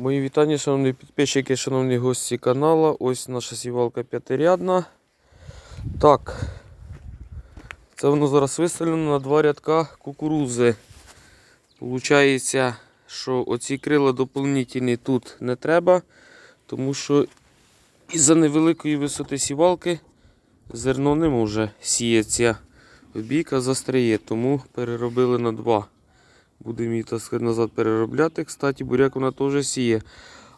Мої вітання, шановні підписчики, шановні гості каналу. Ось наша сівалка п'ятирядна. Так. Це воно зараз виставлено на два рядка кукурузи. Получається, що оці крила доповнительні тут не треба, тому що із-за невеликої висоти сівалки зерно не може сіятися. Бійка застряє, тому переробили на два. Будемо її так назад переробляти. Кстати, буряк вона теж сіє.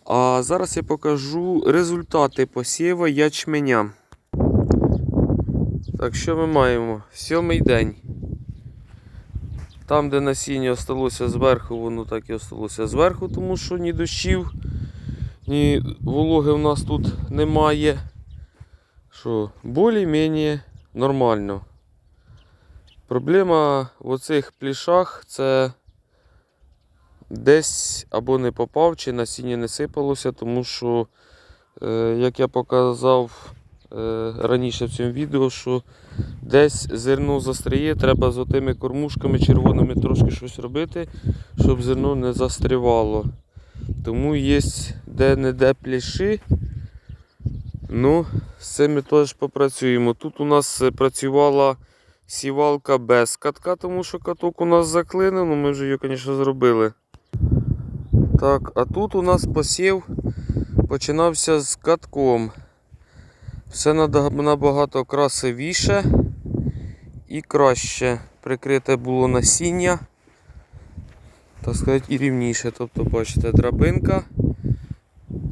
А зараз я покажу результати посіва ячменя. Так, що ми маємо? Сьомий день. Там, де насіння осталося зверху, воно так і осталося зверху, тому що ні дощів, ні вологи в нас тут немає. Що, більш-менш нормально. Проблема в оцих плішах це десь або не попав, чи насіння не сипалося, тому що, е, як я показав е, раніше в цьому відео, що десь зерно застряє, треба з отими кормушками червоними трошки щось робити, щоб зерно не застрівало. Тому є де-не-де пліші. Ну, з цим ми теж попрацюємо. Тут у нас працювала сівалка без катка, тому що каток у нас заклинив, ну ми вже її, звісно, зробили. Так, а тут у нас посів починався з катком. Все набагато красивіше і краще. Прикрите було насіння. Так сказати, і рівніше. Тобто, бачите, драбинка,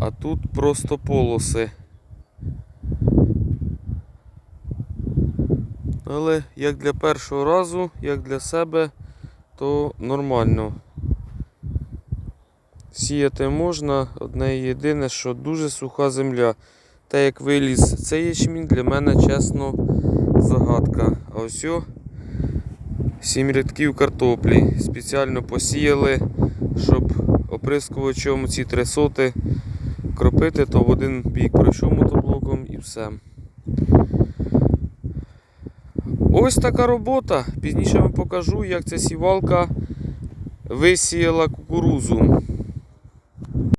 а тут просто полоси. Але як для першого разу, як для себе, то нормально. Сіяти можна, одне єдине, що дуже суха земля. Те, як виліз цей ячмінь, для мене чесно загадка. А ось о, сім рядків картоплі. Спеціально посіяли, щоб оприскувачом ці три соти кропити, то в один бік пройшов мотоблоком і все. Ось така робота. Пізніше вам покажу, як ця сівалка висіяла кукурузу.